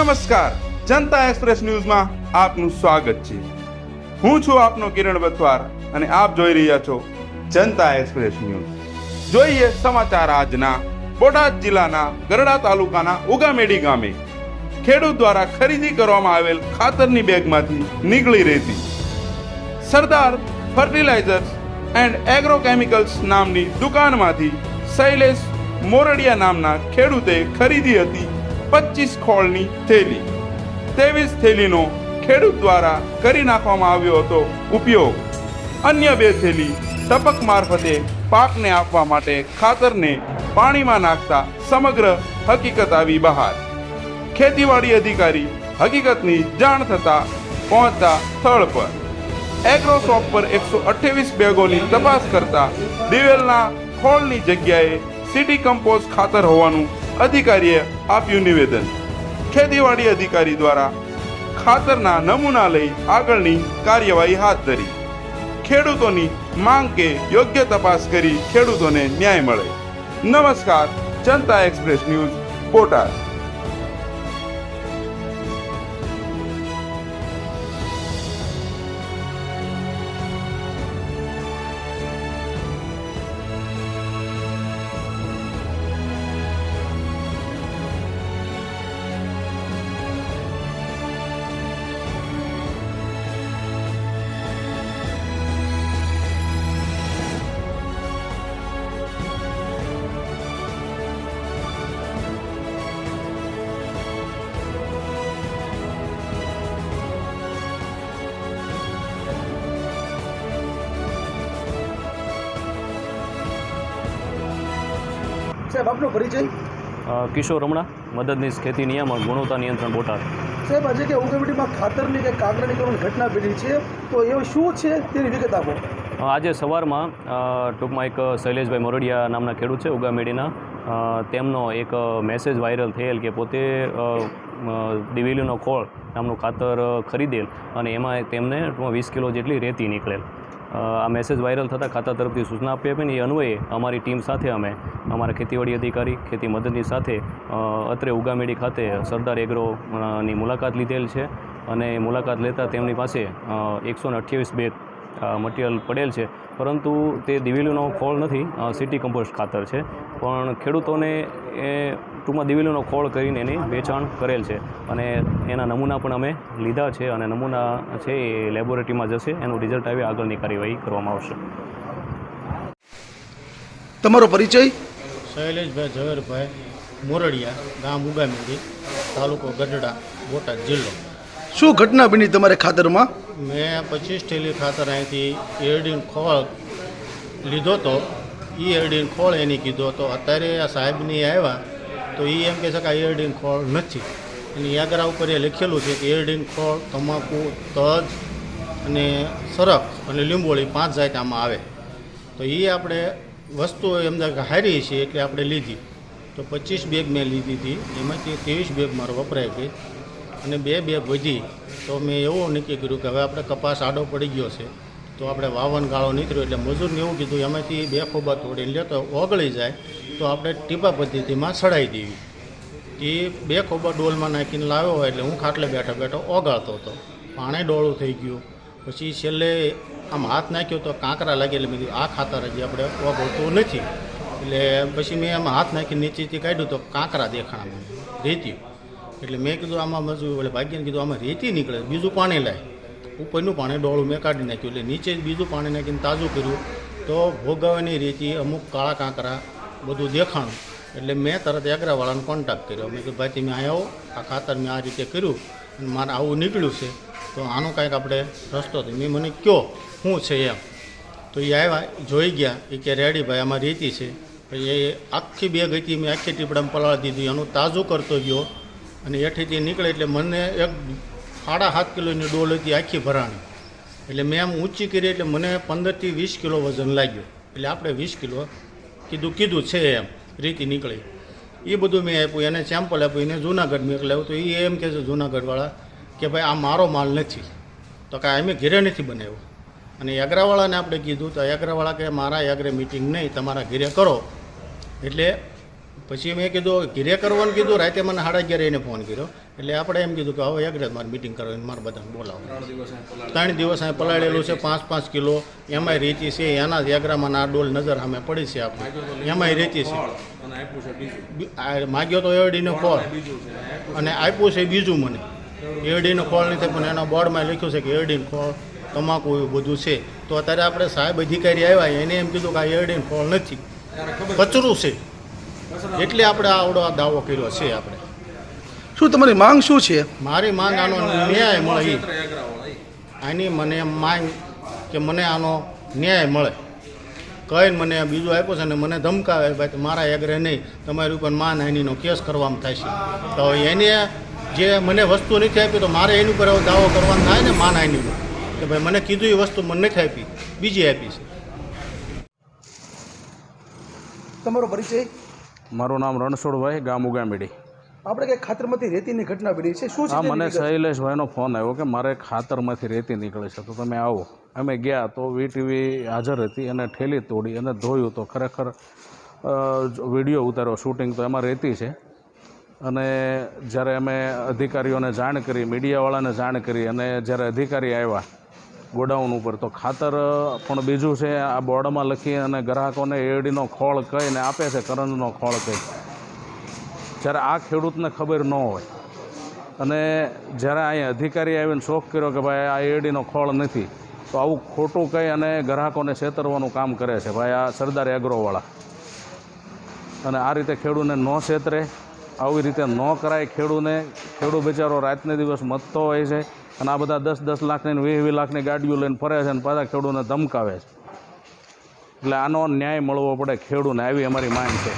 નમસ્કાર. જનતા એક્સપ્રેસ ન્યૂઝમાં આપનું સ્વાગત છે. હું છું આપનો કિરણ બથવાર અને આપ જોઈ રહ્યા છો જનતા એક્સપ્રેસ ન્યૂઝ. જોઈએ સમાચાર આજના. બોટાદ જિલ્લાના ગરડા તાલુકાના ઉગામેડી ગામે ખેડૂત દ્વારા ખરીદી કરવામાં આવેલ ખાતરની બેગમાંથી નીકળી રહેતી સરદાર ફર્ટિલાઇઝર્સ એન્ડ એગ્રોકેમિકલ્સ નામની દુકાનમાંથી શૈલેષ મોરડિયા નામના ખેડૂતે ખરીદી હતી પચીસ ખોળની થેલી. ત્રેવીસ થેલીનો ખેડૂત દ્વારા કરી નાખવામાં આવ્યો હતો ઉપયોગ. અન્ય બે થેલી ટપક મારફતે પાકને આપવા માટે ખાતરને પાણીમાં નાખતા સમગ્ર હકીકત આવી બહાર. ખેતીવાડી અધિકારી હકીકતની જાણ થતા પહોંચતા સ્થળ પર. એગ્રોશોપ પર એકસો અઠ્યાવીસ બેગોની તપાસ કરતા દિવેલના ખોળની જગ્યાએ સિટી કમ્પોઝ ખાતર હોવાનું અધિકારીએ આપ્યું નિવેદન. ખેતીવાડી અધિકારી દ્વારા ખાતરના નમૂના લઈ આગળની કાર્યવાહી હાથ ધરી. ખેડૂતોની માંગ કે યોગ્ય તપાસ કરી ખેડૂતોને ન્યાય મળે. નમસ્કાર, જનતા એક્સપ્રેસ ન્યૂઝ, બોટાદ. સાહેબ આપનો પરિચય? કિશોર રમણા મદદનીશ ખેતી નિયામક ગુણવત્તા નિયંત્રણ બોટાદ. સાહેબ આજે કે ઉગમડીમાં ખાતરની કે કાગળની કરવાની ઘટના બની છે તો એ શું છે તેની વિગત આપો. આજે સવારમાં ટૂંકમાં એક શૈલેષભાઈ મોરડિયા નામના ખેડૂત છે ઉગામેડીના. તેમનો એક મેસેજ વાયરલ થયેલ કે પોતે દિવેલીનો ખોળ નામનું ખાતર ખરીદેલ અને એમાં તેમને વીસ કિલો જેટલી રેતી નીકળેલ. આ મેસેજ વાયરલ થતાં ખાતા તરફથી સૂચના આપી આપીને એ અન્વયે અમારી ટીમ સાથે અમે, અમારા ખેતીવાડી અધિકારી, ખેતી મદદની સાથે અત્રે ઉગામેડી ખાતે સરદાર એગ્રોની મુલાકાત લીધેલ છે અને મુલાકાત લેતા તેમની પાસે એકસો ને અઠ્યાવીસ બેગ મટીરિયલ પડેલ છે. પરંતુ તે દિવેલીનો ખોળ નથી સિટી કમ્પોસ્ટ ખાતર છે. પણ ખેડૂતોને એ ટૂંકમાં દિવેલીનો ખોળ કરીને એની વેચાણ કરેલ છે. અને એના નમૂના પણ અમે લીધા છે અને નમૂના છે એ લેબોરેટરીમાં જશે. એનું રિઝલ્ટ આવી આગળની કાર્યવાહી કરવામાં આવશે. તમારો પરિચય? શૈલેષભાઈ ઝવેરભાઈ મોરડિયા ગામ ઉગામેડી તાલુકો ગઢડા બોટાદ જિલ્લો. શું ઘટના બની તમારે ખાતરમાં? મેં પચીસ ઠેલી ખાતર અહીંથી એરડીન ખોળ લીધો તો એ એરડીન ખોળ એની કીધો તો, અત્યારે આ સાહેબની આવ્યા તો એ એમ કહે છે કે આ એરડીન ખોળ નથી. અને યાગરા ઉપર એ લખેલું છે કે એરડીન ખોળ, તમાકુ, તજ અને સરફ અને લીંબોળી પાંચ જાત આવે. તો એ આપણે વસ્તુ એમ હારી છે એટલે આપણે લીધી. તો પચીસ બેગ મેં લીધી હતી. એમાંથી ત્રેવીસ બેગ મારો વપરાય ગઈ અને બે બેગ વધી તો મેં એવું નક્કી કર્યું કે હવે આપણે કપાસ આડો પડી ગયો છે. તો આપણે વાવન ગાળો નીકળ્યો એટલે મજૂરને એવું કીધું, એમાંથી બે ખોબા તોડીને લે તો ઓગળી જાય. તો આપણે ટીપા પદ્ધતિમાં સડાઈ દેવી. એ બે ખોબા ડોલમાં નાખીને લાવ્યો હોય એટલે હું ખાટલે બેઠો બેઠો ઓગાળતો હતો. પાણી ડોળું થઈ ગયું. પછી છેલ્લે આમ હાથ નાખ્યો તો કાંકરા લાગે એટલે મેં આ ખાતર હજી આપણે ઓગળતું નથી. એટલે પછી મેં આમ હાથ નાખીને નીચેથી કાઢ્યું તો કાંકરા દેખાણા રેતી એટલે મેં કીધું આમાં મજૂર એટલે ભાગ્યને કીધું આમાં રેતી નીકળે, બીજું પાણી લાય ઉપરનું પાણી ડોળું મેં કાઢી નાખ્યું, એટલે નીચે બીજું પાણી નાખીને તાજું કર્યું. તો ભોગાવાની રેતી, અમુક કાળા કાંકરા, બધું દેખાણું. એટલે મેં તરત એગ્રાવાળાને કોન્ટેક્ટ કર્યો. મેં કીધું, ભાઈ, તમે આવ્યો આ ખાતર મેં આ રીતે કર્યું મારે આવું નીકળ્યું છે. તો આનો કાંઈક આપણે રસ્તો મેં મને કહો શું છે એમ. તો એ આવ્યા, જોઈ ગયા, એ કે, રેડી ભાઈ, આમાં રેતી છે. એ આખી બે હતી મેં આખી ટીપડામાં પલાળી દીધી, એનું તાજું કરતો ગયો. અને હેઠીથી નીકળે એટલે મને એક સાડા સાત કિલોની ડોલ હતી આખી ભરાણી. એટલે મેં આમ ઊંચી કરી એટલે મને પંદરથી વીસ કિલો વજન લાગ્યું. એટલે આપણે વીસ કિલો કીધું કીધું છે એમ, રીતિ નીકળી. એ બધું મેં આપ્યું, એને સેમ્પલ આપ્યું, એને જૂનાગઢ મોકલાવ્યું તો એ એમ કહે છે જુનાગઢવાળા કે ભાઈ આ મારો માલ નથી. તો કાંઈ અમે ઘેરે નથી બનાવ્યો. અને યાગ્રાવાળાને આપણે કીધું, તો યાગ્રાવાળા કે મારા યાગરે મિટિંગ નહીં, તમારા ઘરે કરો. એટલે પછી મેં કીધું ઘીરે કરવાનું કીધું રાતે મને સાડા અગિયારે એને ફોન કર્યો. એટલે આપણે એમ કીધું કે હવે એક રાત મારે મિટિંગ કરવાની મારે બધાને બોલાવો ત્રણ દિવસ અહીં પલાળેલું. છે પાંચ પાંચ કિલો. એમાંય રેતી છે એના જ આ ડોલ નજર સામે પડી છે આપણે. એમાંય રેતી છે. માગ્યો તો એરડીનો ખોળ અને આપ્યું છે. બીજું મને. એરડીનો ખોળ નથી પણ એના બોર્ડમાં લખ્યું છે કે એરડીનો ખોળ તમાકુ એવું બધું છે. તો અત્યારે આપણે સાહેબ અધિકારી આવ્યા એને એમ કીધું કે આ એરડીનો ખોળ નથી. કચરું છે. એટલે આપણે આવડો આ દાવો કર્યો છે આપણે. શું તમારી માંગ શું છે? મારી માંગ આનો ન્યાય મળે. આની મને માંગ કે મને આનો ન્યાય મળે. કહીને મને બીજું આપ્યું છે ને મને ધમકાવે ભાઈ મારા એગ્રે નહીં. તમારી ઉપર માનહાનિનો કેસ કરવામાં થાય છે. તો એને જે મને વસ્તુ નથી આપી તો મારે એની ઉપર દાવો કરવાનો થાય ને માનહાનિનો કે ભાઈ મને કીધું એ વસ્તુ મને નથી આપી. બીજી આપી છે. તમારો પરિચય? મારું નામ રણછોડભાઈ ગામ ઉગામેડી. આપણે કંઈક ખાતરમાંથી રેતીની ઘટના બની છે? શું છે મને? શૈલેષભાઈનો ફોન આવ્યો કે મારે ખાતરમાંથી રેતી નીકળે છે તો તમે આવો. અમે ગયા તો વીટીવી હાજર હતી અને ઠેલી તોડી અને ધોયું તો ખરેખર વીડિયો ઉતાર્યો શૂટિંગ તો એમાં રેતી છે. અને જ્યારે અમે અધિકારીઓને જાણ કરી મીડિયાવાળાને જાણ કરી અને જ્યારે અધિકારી આવ્યા ગોડાઉન ઉપર. તો ખાતર પણ બીજું છે, આ બોર્ડમાં લખી અને ગ્રાહકોને એડીનો ખોળ કહીને આપે છે, કરંજનો ખોળ કહી જ્યારે આ ખેડૂતને ખબર ન હોય. અને જ્યારે અહીંયા અધિકારી આવીને શોખ કર્યો કે ભાઈ આ એડીનો ખોળ નથી, તો આવું ખોટું કહી અને ગ્રાહકોને છેતરવાનું કામ કરે છે. ભાઈ આ સરદાર એગ્રોવાળા. અને આ રીતે ખેડૂતને ન છેતરે. આવી રીતે ન કરાય ખેડૂને. ખેડૂત બિચારો રાતને દિવસ મતતો હોય છે અને આ બધા દસ દસ લાખની વીસ વીસ લાખની ગાડીઓ લઈને ફરે છે અને પાછા ખેડૂને ધમકાવે છે. એટલે આનો ન્યાય મળવો પડે, ખેડૂને આવી અમારી માંગ છે.